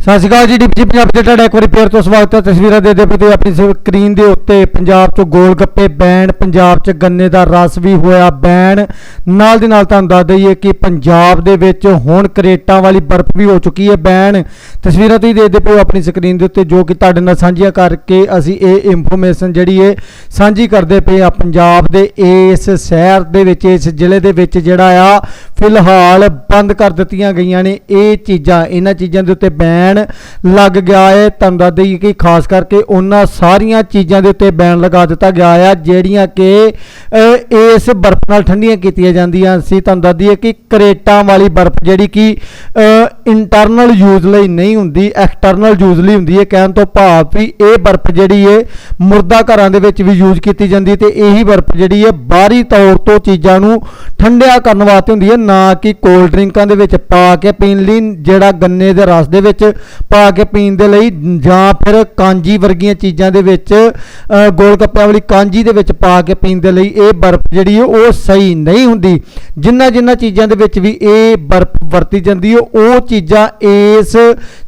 ਸਤਿ ਸ਼੍ਰੀ ਅਕਾਲ ਜੀ ਡੀਪੀ ਪੰਜਾਬ ਦੇ ਤੁਹਾਡਾ ਇੱਕ ਵਾਰੀ ਫੇਰ ਤੋਂ ਸਵਾਗਤ ਹੈ। ਤਸਵੀਰਾਂ ਦੇ ਦੇ ਪ੍ਰਤੀ ਆਪਣੀ ਸਕਰੀਨ ਦੇ ਉੱਤੇ ਪੰਜਾਬ 'ਚ ਗੋਲ ਗੱਪੇ ਬੈਨ ਪੰਜਾਬ 'ਚ ਗੰਨੇ ਦਾ ਰਸ ਵੀ ਹੋਇਆ ਬੈਨ ਨਾਲ ਦੀ ਨਾਲ ਤੁਹਾਨੂੰ ਦੱਸ ਦਈਏ ਕਿ ਪੰਜਾਬ ਦੇ ਵਿੱਚ ਹੁਣ ਕਰੇਟਾਂ ਵਾਲੀ ਬਰਫ਼ ਵੀ ਹੋ ਚੁੱਕੀ ਹੈ ਬੈਨ ਤਸਵੀਰਾਂ ਤੁਸੀਂ ਦੇਖਦੇ ਪਏ ਹੋ ਆਪਣੀ ਸਕਰੀਨ ਦੇ ਉੱਤੇ, ਜੋ ਕਿ ਤੁਹਾਡੇ ਨਾਲ ਸਾਂਝੀਆਂ ਕਰਕੇ ਅਸੀਂ ਇਹ ਇਨਫੋਰਮੇਸ਼ਨ ਜਿਹੜੀ ਹੈ ਸਾਂਝੀ ਕਰਦੇ ਪਏ ਆ ਪੰਜਾਬ ਦੇ ਇਸ ਸ਼ਹਿਰ ਦੇ ਵਿੱਚ, ਇਸ ਜ਼ਿਲ੍ਹੇ ਦੇ ਵਿੱਚ ਜਿਹੜਾ ਆ ਫਿਲਹਾਲ ਬੰਦ ਕਰ ਦਿੱਤੀਆਂ ਗਈਆਂ ਨੇ। ਇਹ ਚੀਜ਼ਾਂ, ਇਹਨਾਂ ਚੀਜ਼ਾਂ ਦੇ ਉੱਤੇ ਬੈਨ ਲੱਗ ਗਿਆ ਹੈ। ਤੁਹਾਨੂੰ ਦੱਸ ਦਈਏ ਕਿ ਖਾਸ ਕਰਕੇ ਉਹਨਾਂ ਸਾਰੀਆਂ ਚੀਜ਼ਾਂ ਦੇ ਉੱਤੇ ਬੈਨ ਲਗਾ ਦਿੱਤਾ ਗਿਆ ਆ, ਜਿਹੜੀਆਂ ਕਿ ਇਸ ਬਰਫ਼ ਨਾਲ ਠੰਡੀਆਂ ਕੀਤੀਆਂ ਜਾਂਦੀਆਂ ਸੀ। ਤੁਹਾਨੂੰ ਦੱਸ ਦਈਏ ਕਿ ਕਰੇਟਾਂ ਵਾਲੀ ਬਰਫ਼ ਜਿਹੜੀ ਕਿ ਇੰਟਰਨਲ ਯੂਜ਼ ਲਈ ਨਹੀਂ ਹੁੰਦੀ ਐਕਸਟਰਨਲ ਯੂਜ਼ ਲਈ ਹੁੰਦੀ ਹੈ। ਕਹਿਣ ਤੋਂ ਭਾਵ ਵੀ ਇਹ ਬਰਫ਼ ਜਿਹੜੀ ਹੈ ਮੁਰਦਾ ਘਰਾਂ ਦੇ ਵਿੱਚ ਵੀ ਯੂਜ਼ ਕੀਤੀ ਜਾਂਦੀ ਤੇ ਇਹੀ ਬਰਫ਼ ਜਿਹੜੀ ਹੈ ਬਾਹਰੀ ਤੌਰ ਤੋਂ ਚੀਜ਼ਾਂ ਨੂੰ ਠੰਡਿਆ ਕਰਨ ਵਾਸਤੇ ਹੁੰਦੀ ਹੈ। ਨਾ ਕਿ ਕੋਲਡ ਡਰਿੰਕਾਂ ਦੇ ਵਿੱਚ ਪਾ ਕੇ ਪੀਣ ਲਈ ਜਿਹੜਾ ਗੰਨੇ ਦੇ ਰਸ ਦੇ ਵਿੱਚ ਪਾ ਕੇ ਪੀਣ ਦੇ ਲਈ ਜਾਂ ਫਿਰ ਕਾਂਜੀ ਵਰਗੀਆਂ ਚੀਜ਼ਾਂ ਦੇ ਵਿੱਚ ਅ, ਗੋਲ ਗੱਪਿਆਂ ਵਾਲੀ ਕਾਂਜੀ ਦੇ ਵਿੱਚ ਪਾ ਕੇ ਪੀਣ ਦੇ ਲਈ ਇਹ ਬਰਫ਼ ਜਿਹੜੀ ਹੈ ਉਹ ਸਹੀ ਨਹੀਂ ਹੁੰਦੀ। ਜਿੰਨਾ ਜਿੰਨਾ ਚੀਜ਼ਾਂ ਦੇ ਵਿੱਚ ਵੀ ਇਹ ਬਰਫ਼ ਵਰਤੀ ਜਾਂਦੀ ਹੈ, ਉਹ ਚੀਜ਼ਾਂ ਇਸ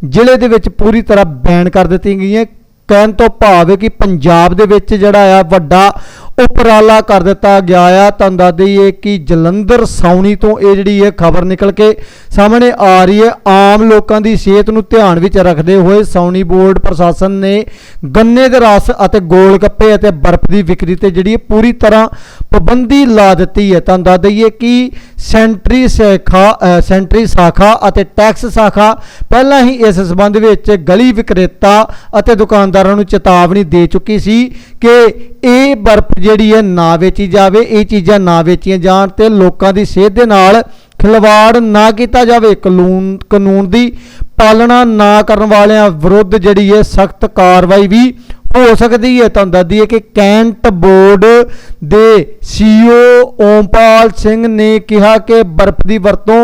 ਜ਼ਿਲ੍ਹੇ ਦੇ ਵਿੱਚ ਪੂਰੀ ਤਰ੍ਹਾਂ ਬੈਨ ਕਰ ਦਿੱਤੀਆਂ ਗਈਆਂ। ਕਹਿਣ ਤੋਂ ਭਾਵ ਹੈ ਕਿ ਪੰਜਾਬ ਦੇ ਵਿੱਚ ਜਿਹੜਾ ਆ ਵੱਡਾ ਉਪਰਾਲਾ ਕਰ ਦਿੱਤਾ ਗਿਆ ਆ। ਤੁਹਾਨੂੰ ਦੱਸ ਦਈਏ ਕਿ ਜਲੰਧਰ ਸੌਣੀ ਤੋਂ ਇਹ ਜਿਹੜੀ ਹੈ ਖਬਰ ਨਿਕਲ ਕੇ ਸਾਹਮਣੇ ਆ ਰਹੀ ਹੈ। ਆਮ ਲੋਕਾਂ ਦੀ ਸਿਹਤ ਨੂੰ ਧਿਆਨ ਵਿੱਚ ਰੱਖਦੇ ਹੋਏ ਸੌਣੀ ਬੋਰਡ ਪ੍ਰਸ਼ਾਸਨ ਨੇ ਗੰਨੇ ਦੇ ਰਸ ਅਤੇ ਗੋਲ ਗੱਪੇ ਅਤੇ ਬਰਫ਼ ਦੀ ਵਿਕਰੀ ਤੇ ਜਿਹੜੀ ਹੈ ਪੂਰੀ ਤਰ੍ਹਾਂ ਪਾਬੰਦੀ ਲਾ ਦਿੱਤੀ ਹੈ। ਤੁਹਾਨੂੰ ਦੱਸ ਦਈਏ ਕਿ ਸੈਂਟਰੀ ਸ਼ਾਖਾ ਸੈਂਟਰੀ ਸ਼ਾਖਾ ਅਤੇ ਟੈਕਸ ਸ਼ਾਖਾ ਪਹਿਲਾਂ ਹੀ ਇਸ ਸਬੰਧ ਵਿੱਚ ਗਲੀ ਵਿਕਰੇਤਾ ਅਤੇ ਦੁਕਾਨਦਾਰਾਂ ਨੂੰ ਚੇਤਾਵਨੀ ਦੇ ਚੁੱਕੀ ਸੀ ਕਿ ਇਹ ਬਰਫ਼ ਜਿਹੜੀ ਹੈ ਨਾ ਵੇਚੀ ਜਾਵੇ, ਇਹ ਚੀਜ਼ਾਂ ਨਾ ਵੇਚੀਆਂ ਜਾਣ ਤੇ ਲੋਕਾਂ ਦੀ ਸਿਹਤ ਦੇ ਨਾਲ ਖਿਲਵਾੜ ਨਾ ਕੀਤਾ ਜਾਵੇ। ਕਾਨੂੰਨ ਕਾਨੂੰਨ ਦੀ ਪਾਲਣਾ ਨਾ ਕਰਨ ਵਾਲਿਆਂ ਵਿਰੁੱਧ ਜਿਹੜੀ ਹੈ ਸਖਤ ਕਾਰਵਾਈ ਵੀ ਹੋ ਸਕਦੀ ਹੈ। ਤੁਹਾਨੂੰ ਦੱਸਦੀ ਹੈ ਕਿ ਕੈਂਟ ਬੋਰਡ ਦੇ ਸੀਓ ਓਮਪਾਲ ਸਿੰਘ ਨੇ ਕਿਹਾ ਕਿ ਬਰਫ਼ ਦੀ ਵਰਤੋਂ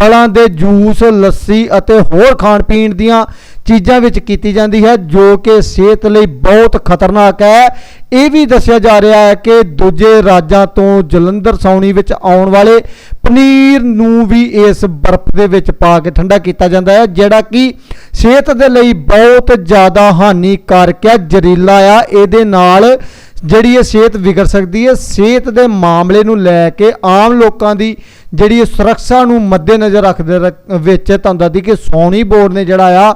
ਫਲਾਂ ਦੇ ਜੂਸ, ਲੱਸੀ ਅਤੇ ਹੋਰ ਖਾਣ ਪੀਣ ਦੀਆਂ ਚੀਜ਼ਾਂ ਵਿੱਚ ਕੀਤੀ ਜਾਂਦੀ ਹੈ, ਜੋ ਕਿ ਸਿਹਤ ਲਈ ਬਹੁਤ ਖਤਰਨਾਕ ਹੈ। ਇਹ ਵੀ ਦੱਸਿਆ ਜਾ ਰਿਹਾ ਹੈ ਕਿ ਦੂਜੇ ਰਾਜਾਂ ਤੋਂ ਜਲੰਧਰ ਸੌਣੀ ਵਿੱਚ ਆਉਣ ਵਾਲੇ ਪਨੀਰ ਨੂੰ ਵੀ ਇਸ ਬਰਫ਼ ਦੇ ਵਿੱਚ ਪਾ ਕੇ ਠੰਡਾ ਕੀਤਾ ਜਾਂਦਾ ਹੈ, ਜਿਹੜਾ ਕਿ ਸਿਹਤ ਦੇ ਲਈ ਬਹੁਤ ਜ਼ਿਆਦਾ ਹਾਨੀਕਾਰਕ ਹੈ। ਜ਼ਹਿਰੀਲਾ ਆ, ਇਹਦੇ ਨਾਲ ਜਿਹੜੀ ਇਹ ਸਿਹਤ ਵਿਗੜ ਸਕਦੀ ਹੈ, ਸਿਹਤ ਦੇ ਮਾਮਲੇ ਨੂੰ ਲੈ ਕੇ ਆਮ ਲੋਕਾਂ ਦੀ ਜਿਹੜੀ ਸੁਰੱਖਿਆ ਨੂੰ ਮੱਦੇਨਜ਼ਰ ਰੱਖਦੇ ਰੱਖ- ਵਿੱਚ ਤੁਹਾਨੂੰ ਦੱਸਦੀ ਕਿ ਸੋਨੀ ਬੋਰਡ ਨੇ ਜਿਹੜਾ ਆ,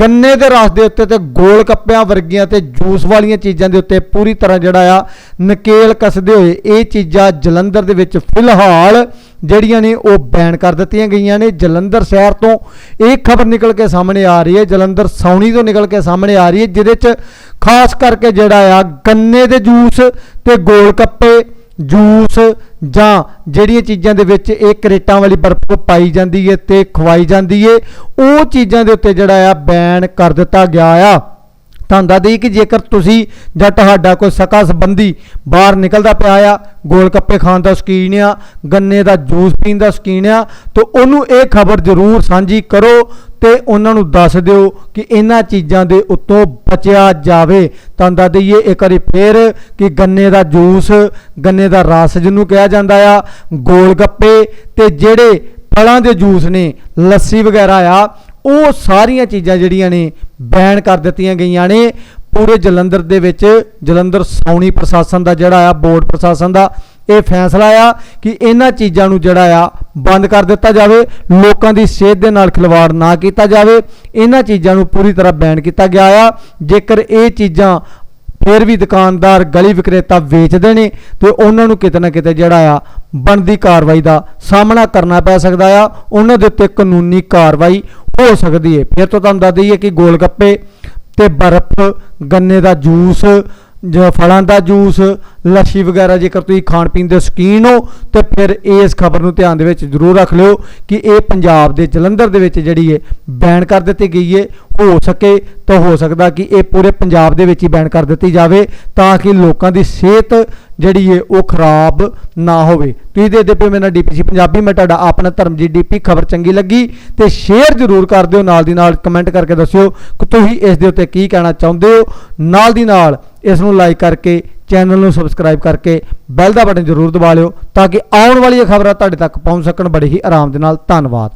ਗੰਨੇ ਦੇ ਰਸ ਦੇ ਉੱਤੇ ਤੇ ਗੋਲ ਕੱਪਿਆਂ ਵਰਗੀਆਂ ਤੇ ਜੂਸ ਵਾਲੀਆਂ ਚੀਜ਼ਾਂ ਦੇ ਉੱਤੇ ਪੂਰੀ ਤਰ੍ਹਾਂ ਜਿਹੜਾ ਆ, ਨਕੇਲ ਕੱਸਦੇ ਹੋਏ ਇਹ ਚੀਜ਼ਾਂ ਜਲੰਧਰ ਦੇ ਵਿੱਚ ਫਿਲਹਾਲ ਜਿਹੜੀਆਂ ਨੇ ਉਹ ਬੈਨ ਕਰ ਦਿੱਤੀਆਂ ਗਈਆਂ ਨੇ। ਜਲੰਧਰ ਸ਼ਹਿਰ ਤੋਂ ਇਹ ਖਬਰ ਨਿਕਲ ਕੇ ਸਾਹਮਣੇ ਆ ਰਹੀ ਹੈ। ਜਲੰਧਰ ਸੌਣੀ ਤੋਂ ਨਿਕਲ ਕੇ ਸਾਹਮਣੇ ਆ ਰਹੀ ਹੈ, ਜਿਹਦੇ 'ਚ ਖਾਸ ਕਰਕੇ ਜਿਹੜਾ ਆ, ਗੰਨੇ ਦੇ ਜੂਸ ਤੇ ਗੋਲ ਕੱਪੇ ਜੂਸ ਜਾਂ ਜਿਹੜੀਆਂ ਚੀਜ਼ਾਂ ਦੇ ਵਿੱਚ ਇਹ ਕਰੇਟਾਂ ਵਾਲੀ ਬਰਫ਼ ਪਾਈ ਜਾਂਦੀ ਹੈ ਤੇ ਖਵਾਈ ਜਾਂਦੀ ਹੈ। ਉਹ ਚੀਜ਼ਾਂ ਦੇ ਉੱਤੇ ਜਿਹੜਾ ਆ, ਬੈਨ ਕਰ ਦਿੱਤਾ ਗਿਆ ਆ। ਤੁਹਾਨੂੰ ਦੱਸ ਦਈਏ ਕਿ ਜੇਕਰ ਤੁਸੀਂ ਜਾਂ ਤੁਹਾਡਾ ਕੋਈ ਸਕਾ ਸੰਬੰਧੀ ਬਾਹਰ ਨਿਕਲਦਾ ਪਿਆ ਆ, ਗੋਲ ਗੱਪੇ ਖਾਣ ਦਾ ਸ਼ੌਕੀਨ ਆ, ਗੰਨੇ ਦਾ ਜੂਸ ਪੀਣ ਦਾ ਸ਼ੌਕੀਨ ਆ, ਤਾਂ ਉਹਨੂੰ ਇਹ ਖਬਰ ਜ਼ਰੂਰ ਸਾਂਝੀ ਕਰੋ ਤੇ ਉਹਨਾਂ ਨੂੰ ਦੱਸ ਦਿਓ ਕਿ ਇਹਨਾਂ ਚੀਜ਼ਾਂ ਦੇ ਉੱਤੋਂ ਬਚਿਆ ਜਾਵੇ। ਤਾਂ ਦੱਸ ਦਈਏ ਇੱਕ ਵਾਰੀ ਫੇਰ ਕਿ ਗੰਨੇ ਦਾ ਜੂਸ, ਗੰਨੇ ਦਾ ਰਸ ਜਿਹਨੂੰ ਕਿਹਾ ਜਾਂਦਾ ਆ, ਗੋਲ ਗੱਪੇ ਤੇ ਜਿਹੜੇ ਫਲਾਂ ਦੇ ਜੂਸ ਨੇ, ਲੱਸੀ ਵਗੈਰਾ ਆ ਉਹ ਸਾਰੀਆਂ ਚੀਜ਼ਾਂ ਜਿਹੜੀਆਂ ਨੇ ਬੈਨ ਕਰ ਦਿੱਤੀਆਂ ਗਈਆਂ ਨੇ। ਪੂਰੇ ਜਲੰਧਰ ਦੇ ਵਿੱਚ, ਜਲੰਧਰ ਸੌਣੀ ਪ੍ਰਸ਼ਾਸਨ ਦਾ ਜਿਹੜਾ ਆ, ਬੋਰਡ ਪ੍ਰਸ਼ਾਸਨ ਦਾ ਇਹ ਫੈਸਲਾ ਆ ਕਿ ਇਹਨਾਂ ਚੀਜ਼ਾਂ ਨੂੰ ਜਿਹੜਾ ਆ ਬੰਦ ਕਰ ਦਿੱਤਾ ਜਾਵੇ, ਲੋਕਾਂ ਦੀ ਸਿਹਤ ਦੇ ਨਾਲ ਖਿਲਵਾੜ ਨਾ ਕੀਤਾ ਜਾਵੇ। ਇਹਨਾਂ ਚੀਜ਼ਾਂ ਨੂੰ ਪੂਰੀ ਤਰ੍ਹਾਂ ਬੈਨ ਕੀਤਾ ਗਿਆ ਆ। ਜੇਕਰ ਇਹ ਚੀਜ਼ਾਂ ਫਿਰ ਵੀ ਦੁਕਾਨਦਾਰ ਗਲੀ ਵਿਕਰੇਤਾ ਵੇਚਦੇ ਨੇ, ਤੇ ਉਹਨਾਂ ਨੂੰ ਕਿਤੇ ਨਾ ਕਿਤੇ ਜਿਹੜਾ ਆ ਬਣਦੀ ਕਾਰਵਾਈ ਦਾ ਸਾਹਮਣਾ ਕਰਨਾ ਪੈ ਸਕਦਾ ਆ। ਉਹਨਾਂ ਦੇ ਉੱਤੇ ਕਾਨੂੰਨੀ ਕਾਰਵਾਈ ਹੋ ਸਕਦੀ ਹੈ ਫਿਰ ਤੋਂ ਤੁਹਾਨੂੰ ਦੱਸ ਦਈਏ ਕਿ ਗੋਲ ਗੱਪੇ ਤੇ ਬਰਫ਼, ਗੰਨੇ ਦਾ ਜੂਸ, ਜਾਂ ਫਲਾਂ ਦਾ ਜੂਸ, ਲੱਸੀ ਵਗੈਰਾ ਜੇਕਰ ਤੁਸੀਂ ਖਾਣ ਪੀਣ ਦੇ ਸ਼ੌਕੀਨ ਹੋ, ਤੇ ਫਿਰ ਇਸ ਖਬਰ ਨੂੰ ਧਿਆਨ ਦੇ ਵਿੱਚ ਜ਼ਰੂਰ ਰੱਖ ਲਿਓ ਕਿ ਇਹ ਪੰਜਾਬ ਦੇ ਜਲੰਧਰ ਦੇ ਵਿੱਚ ਜਿਹੜੀ ਹੈ ਬੈਨ ਕਰ ਦਿੱਤੀ ਗਈ ਹੈ ਹੋ ਸਕੇ ਤਾਂ ਹੋ ਸਕਦਾ ਕਿ ਇਹ ਪੂਰੇ ਪੰਜਾਬ ਦੇ ਵਿੱਚ ਹੀ ਬੈਨ ਕਰ ਦਿੱਤੀ ਜਾਵੇ, ਤਾਂ ਕਿ ਲੋਕਾਂ ਦੀ ਸਿਹਤ ਜਿਹੜੀ ਹੈ ਉਹ ਖਰਾਬ ਨਾ ਹੋਵੇ। ਤੁਸੀਂ ਦੇਖਦੇ ਪਏ ਮੇਰਾ ਡੀਪੀਸੀ ਪੰਜਾਬੀ, ਮੈਂ ਤੁਹਾਡਾ ਆਪਣਾ ਧਰਮਜੀਤ ਡੀਪੀ, ਖਬਰ ਚੰਗੀ ਲੱਗੀ ਤੇ ਸ਼ੇਅਰ ਜ਼ਰੂਰ ਕਰ ਦਿਓ, ਨਾਲ ਦੀ ਨਾਲ ਕਮੈਂਟ ਕਰਕੇ ਦੱਸਿਓ ਕਿ ਤੁਸੀਂ ਇਸ ਦੇ ਉੱਤੇ ਕੀ ਕਹਿਣਾ ਚਾਹੁੰਦੇ ਹੋ। ਨਾਲ ਦੀ ਨਾਲ ਇਸ ਨੂੰ ਲਾਈਕ ਕਰਕੇ, ਚੈਨਲ ਨੂੰ ਸਬਸਕ੍ਰਾਈਬ ਕਰਕੇ ਬੈਲ ਦਾ ਬਟਨ ਜ਼ਰੂਰ ਦਬਾ ਲਿਓ ਤਾਂ ਕਿ ਆਉਣ ਵਾਲੀਆਂ ਖਬਰਾਂ ਤੁਹਾਡੇ ਤੱਕ ਪਹੁੰਚ ਸਕਣ। ਬੜੇ ਹੀ ਆਰਾਮ ਦੇ ਨਾਲ। ਧੰਨਵਾਦ।